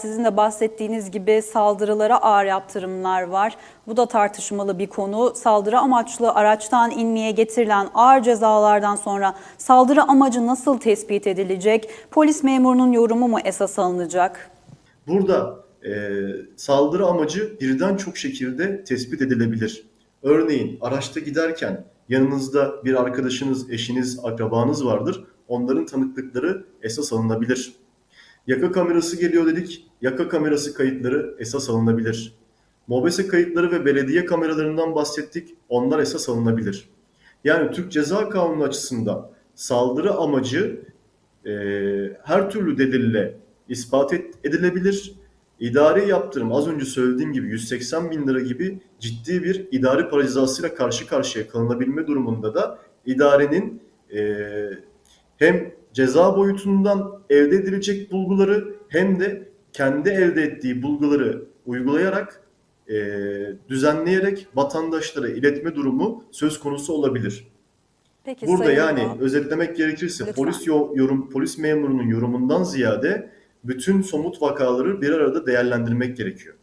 Sizin de bahsettiğiniz gibi saldırılara ağır yaptırımlar var. Bu da tartışmalı bir konu. Saldırı amaçlı araçtan inmeye getirilen ağır cezalardan sonra saldırı amacı nasıl tespit edilecek? Polis memurunun yorumu mu esas alınacak? Burada e, saldırı amacı birden çok şekilde tespit edilebilir. Örneğin araçta giderken yanınızda bir arkadaşınız, eşiniz, akrabanız vardır. Onların tanıklıkları esas alınabilir. Yaka kamerası geliyor dedik. Yaka kamerası kayıtları esas alınabilir. Mobese kayıtları ve belediye kameralarından bahsettik. Onlar esas alınabilir. Yani Türk Ceza Kanunu açısından saldırı amacı e, her türlü delille ispat et- edilebilir. İdari yaptırım az önce söylediğim gibi 180 bin lira gibi ciddi bir idari para cezasıyla karşı karşıya kalınabilme durumunda da idarenin e, hem ceza boyutundan elde edilecek bulguları hem de kendi elde ettiği bulguları uygulayarak e, düzenleyerek vatandaşlara iletme durumu söz konusu olabilir. Peki Burada yani Ünal. özetlemek gerekirse Lütfen. polis yo- yorum polis memurunun yorumundan ziyade bütün somut vakaları bir arada değerlendirmek gerekiyor.